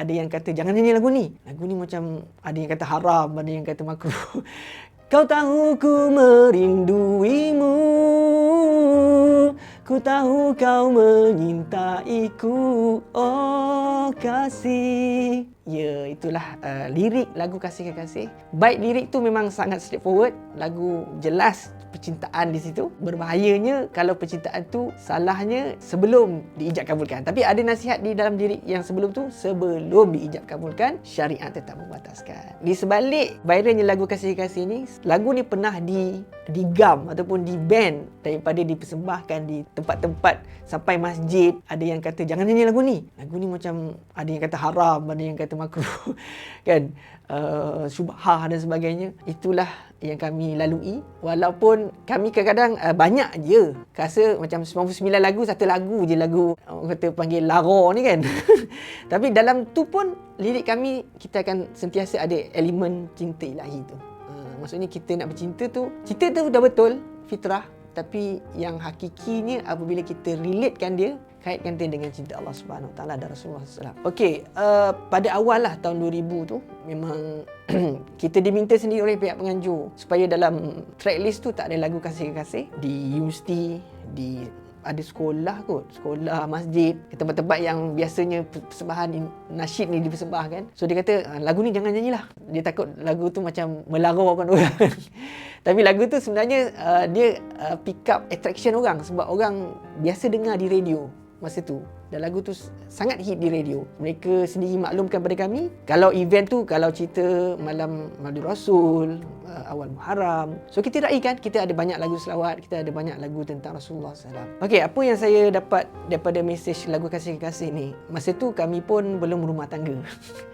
ada yang kata jangan nyanyi lagu ni. Lagu ni macam ada yang kata haram, ada yang kata makruh. Kau tahu ku merinduimu Ku tahu kau menyintaiku Oh kasih Ya itulah uh, lirik lagu Kasih Kekasih Baik lirik tu memang sangat straightforward. Lagu jelas percintaan di situ. Berbahayanya kalau percintaan tu salahnya sebelum diijab kabulkan. Tapi ada nasihat di dalam diri yang sebelum tu sebelum diijab kabulkan syariat tetap membataskan. Di sebalik viralnya lagu kasih-kasih ni lagu ni pernah di digam ataupun di ban daripada dipersembahkan di tempat-tempat sampai masjid. Ada yang kata jangan nyanyi lagu ni. Lagu ni macam ada yang kata haram ada yang kata makruh kan? Uh, syubhah dan sebagainya. Itulah yang kami lalui. Walaupun kami kadang-kadang uh, banyak je rasa macam 99 lagu satu lagu je lagu orang kata panggil lara ni kan? Tapi dalam tu pun lirik kami kita akan sentiasa ada elemen cinta ilahi tu. Uh, maksudnya kita nak bercinta tu cinta tu dah betul fitrah. Tapi yang hakikinya apabila kita relatekan dia kaitkan dengan cinta Allah Subhanahu taala dan Rasulullah SAW. Okey, uh, pada awal lah tahun 2000 tu memang kita diminta sendiri oleh pihak penganjur supaya dalam tracklist tu tak ada lagu kasih-kasih. Di universiti di ada sekolah kot sekolah masjid tempat-tempat yang biasanya persembahan nasyid ni dipersembahkan. So dia kata ah, lagu ni jangan nyanyilah. Dia takut lagu tu macam melaraukan orang tapi lagu tu sebenarnya uh, dia uh, pick up attraction orang sebab orang biasa dengar di radio masa tu. Dan lagu tu sangat hit di radio. Mereka sendiri maklumkan pada kami kalau event tu kalau cerita malam Madu Rasul uh, awal Muharram. So kita raikan kita ada banyak lagu selawat kita ada banyak lagu tentang Rasulullah SAW Okey, apa yang saya dapat daripada mesej lagu kasih-kasih ni? Masa tu kami pun belum rumah tangga.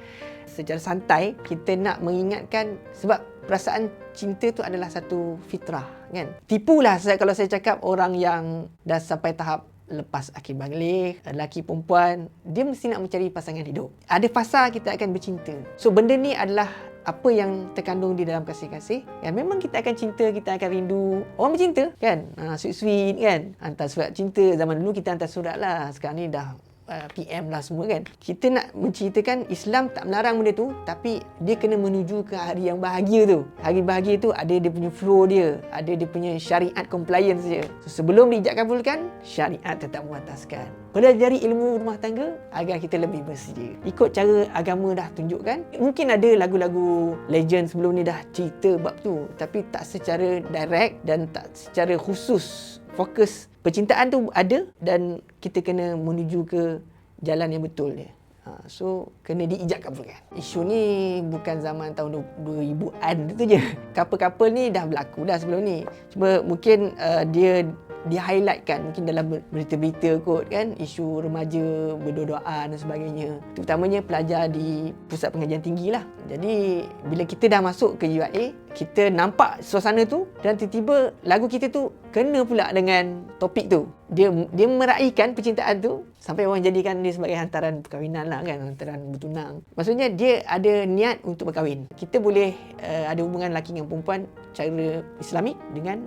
Secara santai kita nak mengingatkan sebab perasaan cinta tu adalah satu fitrah kan? Tipulah saya kalau saya cakap orang yang dah sampai tahap lepas akhir balik, lelaki perempuan, dia mesti nak mencari pasangan hidup. Ada fasa kita akan bercinta. So benda ni adalah apa yang terkandung di dalam kasih-kasih. Ya, memang kita akan cinta, kita akan rindu. Orang bercinta kan? Ha, sweet-sweet kan? Hantar surat cinta. Zaman dulu kita hantar surat lah. Sekarang ni dah uh, PM lah semua kan. Kita nak menceritakan Islam tak melarang benda tu tapi dia kena menuju ke hari yang bahagia tu. Hari bahagia tu ada dia punya flow dia, ada dia punya syariat compliance dia. So, sebelum diijak kabulkan, syariat tetap membataskan. Pelajari ilmu rumah tangga agar kita lebih bersedia. Ikut cara agama dah tunjukkan. Mungkin ada lagu-lagu legend sebelum ni dah cerita bab tu tapi tak secara direct dan tak secara khusus fokus percintaan tu ada dan kita kena menuju ke jalan yang betul dia. Ha, so kena diijak kabulkan. Isu ni bukan zaman tahun 2000-an tu je. Couple-couple ni dah berlaku dah sebelum ni. Cuma mungkin uh, dia di highlightkan mungkin dalam berita-berita kot kan isu remaja berdua-duaan dan sebagainya. Terutamanya pelajar di pusat pengajian tinggi lah. Jadi bila kita dah masuk ke UIA kita nampak suasana tu dan tiba-tiba lagu kita tu kena pula dengan topik tu. Dia dia meraihkan percintaan tu sampai orang jadikan dia sebagai hantaran perkahwinan lah kan hantaran bertunang. Maksudnya dia ada niat untuk berkahwin. Kita boleh uh, ada hubungan lelaki dengan perempuan cara islamik dengan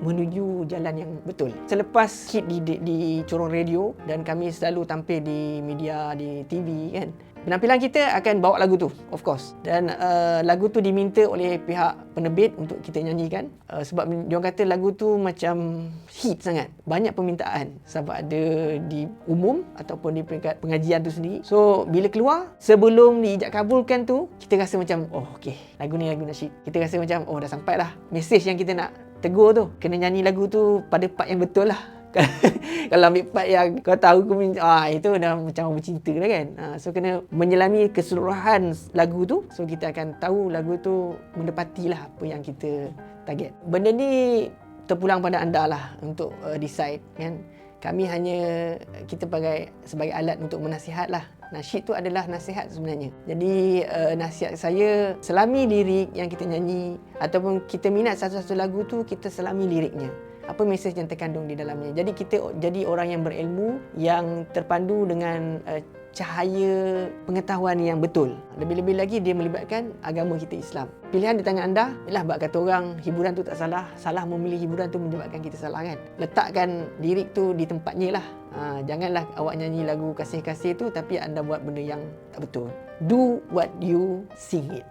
menuju jalan yang betul. Selepas hit di, di, di corong radio dan kami selalu tampil di media, di TV kan. Penampilan kita akan bawa lagu tu, of course. Dan uh, lagu tu diminta oleh pihak penerbit untuk kita nyanyikan. Uh, sebab dia kata lagu tu macam hit sangat. Banyak permintaan. Sebab ada di umum ataupun di peringkat pengajian tu sendiri. So, bila keluar, sebelum diijak kabulkan tu, kita rasa macam, oh okey, lagu ni lagu nasyid. Kita rasa macam, oh dah sampai lah. Mesej yang kita nak tegur tu. Kena nyanyi lagu tu pada part yang betul lah. kalau ambil part yang kau tahu aku minta, ah, itu dah macam bercinta lah kan. Ah, so kena menyelami keseluruhan lagu tu. So kita akan tahu lagu tu mendepati lah apa yang kita target. Benda ni terpulang pada anda lah untuk uh, decide kan. Kami hanya kita sebagai sebagai alat untuk menasihat lah Nasyid tu adalah nasihat sebenarnya. Jadi uh, nasihat saya selami lirik yang kita nyanyi ataupun kita minat satu-satu lagu tu kita selami liriknya. Apa mesej yang terkandung di dalamnya. Jadi kita jadi orang yang berilmu yang terpandu dengan uh, cahaya pengetahuan yang betul. Lebih-lebih lagi dia melibatkan agama kita Islam. Pilihan di tangan anda. Yalah bab kata orang hiburan tu tak salah. Salah memilih hiburan tu menyebabkan kita salah kan. Letakkan lirik tu di tempatnya lah. Ha, janganlah awak nyanyi lagu kasih-kasih tu tapi anda buat benda yang tak betul. Do what you sing it.